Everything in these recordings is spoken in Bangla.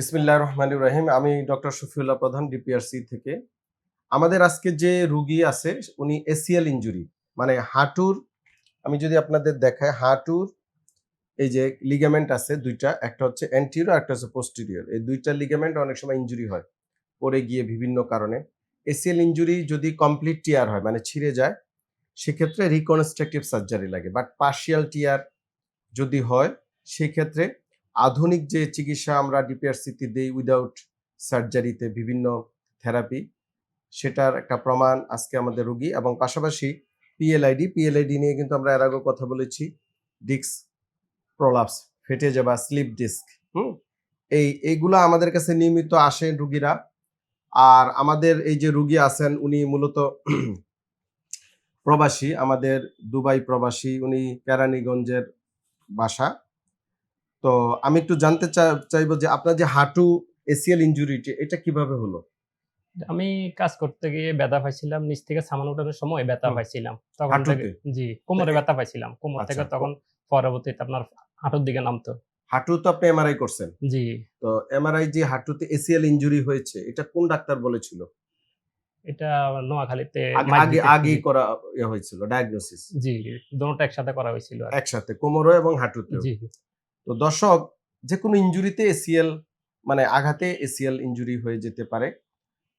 বিসমিল্লাহ রহমান রাহিম। আমি ডক্টর শফিউল্লাহ প্রধান, ডিপিআরসি থেকে। আমাদের আজকে যে রুগী আছে, উনি এসিয়াল ইনজুরি মানে হাঁটুর, আমি যদি আপনাদের দেখাই, হাঁটুর এই যে লিগামেন্ট আছে দুইটা, একটা হচ্ছে অ্যান্টিরিয়র একটা হচ্ছে পোস্টেরিয়র এই দুইটা লিগামেন্ট অনেক সময় ইঞ্জুরি হয়, পড়ে গিয়ে বিভিন্ন কারণে। এসিয়াল ইনজুরি যদি কমপ্লিট টিয়ার হয় মানে ছিঁড়ে যায়, সেক্ষেত্রে রিকনস্ট্রাকটিভ সার্জারি লাগে। বাট পার্শিয়াল টিয়ার যদি হয়, সেক্ষেত্রে আধুনিক যে চিকিৎসা আমরা ডিপিআরসিতে দিই উইদাউট সার্জারিতে বিভিন্ন থেরাপি সেটার একটা প্রমাণ আজকে আমাদের রুগী এবং পাশাপাশি পিএলআইডি পিএলআইডি নিয়ে কিন্তু আমরা এর আগেও কথা বলেছি ডিস্ক প্রলাপস ফেটে যাওয়া স্লিপ ডিস্ক হুম? এই, এইগুলো আমাদের কাছে নিয়মিত আসেন রুগীরা। আর আমাদের এই যে রুগী আছেন, উনি মূলত প্রবাসী, আমাদের দুবাই প্রবাসী, উনি কেরানীগঞ্জের বাসা। তো আমি একটু জানতে চাইব যে আপনার যে হাঁটু এসিএল ইনজুরিটি এটা কীভাবে হলো? আমি কাজ করতে গিয়ে ব্যথা পাইছিলাম নিচ থেকে সামান উঠানোর সময় ব্যথা পাইছিলাম। তখন থেকে জি কোমরে ব্যথা পাইছিলাম। কোমর থেকে আচ্ছা। তখন পরবর্তীতে আপনার হাঁটুর দিকে নামতো। হাঁটু তো আপনি এমআরআই করছেন? জি। তো এমআরআই যে হাঁটুতে এসিএল ইনজুরি হয়েছে এটা কোন ডাক্তার বলেছিল? এটা নোয়াখালীতে আগে আগে করা ইয়ে হয়েছিল ডায়াগনোসিস জি দুটোটা একসাথে করা হয়েছিল একসাথে কোমরও এবং হাঁটুতে জি। তো দর্শক যে কোনো ইনজুরিতে এসিএল মানে আঘাতে এসিএল ইনজুরি হয়ে যেতে পারে।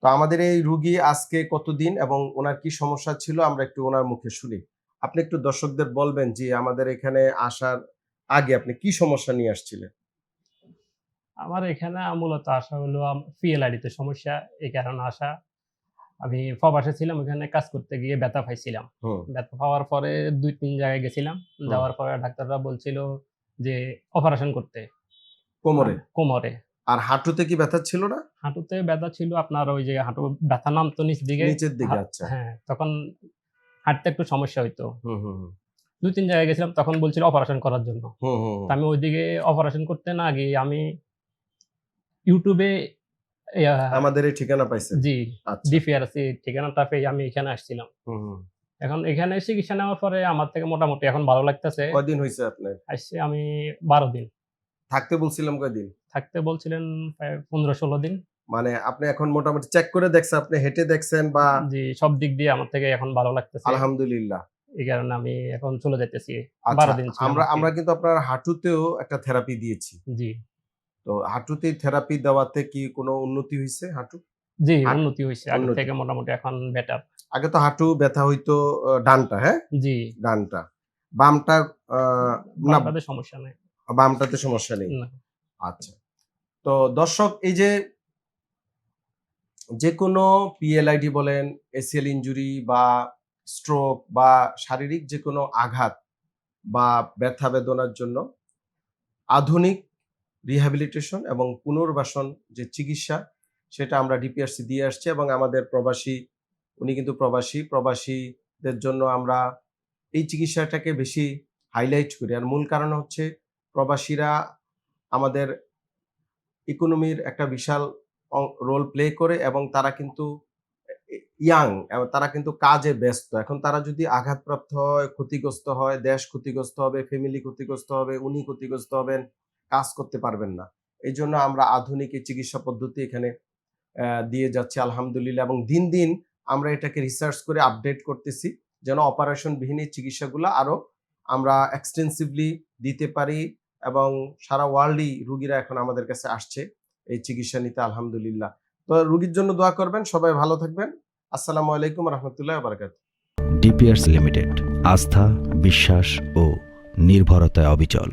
তো আমাদের এই রুগী আজকে কতদিন এবং ওনার কি সমস্যা ছিল আমরা একটু ওনার মুখে শুনি। আপনি একটু দর্শকদের বলবেন যে আমাদের এখানে আসার আগে আপনি কি সমস্যা নিয়ে আসছিলেন? আমার এখানে মূলত আসা হলো পিএলআইডি তে সমস্যা এই কারণে আসা। আমি প্রবাসে ছিলাম ওখানে কাজ করতে গিয়ে ব্যথা পাইছিলাম। ব্যথা পাওয়ার পরে দুই তিন জায়গায় গেছিলাম। যাওয়ার পরে ডাক্তাররা বলছিল যে অপারেশন করতে। কোমরে? কোমরে। আর হাঁটুতে কি ব্যথা ছিল না? হাঁটুতে ব্যথা ছিল আপনার ওই যে হাঁটু ব্যথা নামতো নিচ দিকে। নিচের দিকে আচ্ছা। হ্যাঁ তখন হাঁটতে একটু সমস্যা হইতো। হুম হুম হুম, দুই তিন জায়গায় গেছিলাম তখন বলছিল অপারেশন করার জন্য। আমি ওইদিকে অপারেশন করতে না গিয়ে আমি ইউটিউবে আমাদের এই ঠিকানা পাইছেন? জি আচ্ছা। ডিপিআরসি ঠিকানাটা পেয়ে আমি এখানে আসছিলাম। এখন এখানে চিকিৎসা নেওয়ার পরে আমার থেকে মোটামুটি এখন ভালো লাগতেছে। কয়দিন হয়েছে আপনার? আসছে আমি বারো দিন। থাকতে বলছিলাম কয়দিন? থাকতে বলছিলেন পনেরো ষোলো দিন। মানে আপনি এখন মোটামুটি চেক করে দেখছেন আপনি হেঁটে দেখছেন বা জি সব দিক দিয়ে আমার থেকে এখন ভালো লাগতেছে। আলহামদুলিল্লাহ। এই কারণে আমি এখন চলে যাইতেছি। আচ্ছা বারো দিন আমরা আমরা কিন্তু আপনার হাঁটুতেও একটা থেরাপি দিয়েছি। জি। তো হাঁটুতে থেরাপি দেওয়াতে কি কোনো উন্নতি হয়েছে হাঁটু? জি উন্নতি হয়েছে আগে থেকে মোটামুটি এখন বেটার আগে তো হাঁটু ব্যথা হইতো ডানটা হ্যাঁ? জি। ডানটা। বামটা না সমস্যা নেই। বামটাতে সমস্যা নেই। আচ্ছা। তো দর্শক এই যে যে কোনো পিএলআইডি বলেন এসিএল ইনজুরি বা স্ট্রোক বা শারীরিক যে কোনো আঘাত বা ব্যথা বেদনার জন্য আধুনিক রিহ্যাবিলিটেশন এবং পুনর্বাসন যে চিকিৎসা সেটা আমরা ডিপিআরসি দিয়ে আসছি এবং আমাদের প্রবাসী উনি কিন্তু প্রবাসী। প্রবাসীদের জন্য আমরা এই চিকিৎসাটাকে বেশি হাইলাইট করি। আর মূল কারণ হচ্ছে প্রবাসীরা আমাদের ইকোনমির একটা বিশাল রোল প্লে করে এবং তারা কিন্তু ইয়াং তারা কিন্তু কাজে ব্যস্ত। এখন তারা যদি আঘাতপ্রাপ্ত হয়, ক্ষতিগ্রস্ত হয়, দেশ ক্ষতিগ্রস্ত হবে ফ্যামিলি ক্ষতিগ্রস্ত হবে, উনি ক্ষতিগ্রস্ত হবেন, কাজ করতে পারবেন না। এই জন্য আমরা আধুনিক চিকিৎসা পদ্ধতি এখানে দিয়ে যাচ্ছি আলহামদুলিল্লাহ। এবং দিন দিন আমরা এটাকে রিসার্চ করে আপডেট করতেছি, যেন অপারেশন বিহীন এই চিকিৎসাগুলো আরও আমরা এক্সটেন্সিভলি দিতে পারি এবং সারা ওয়ার্ল্ডই রুগীরা এখন আমাদের কাছে আসছে এই চিকিৎসা নিতে, আলহামদুলিল্লাহ। তো রুগীর জন্য দোয়া করবেন, সবাই ভালো থাকবেন। আসসালামু আলাইকুম রহমতুল্লাহ বারকাত ডিপিয়ার্স লিমিটেড, আস্থা, বিশ্বাস ও নির্ভরতায় অবিচল।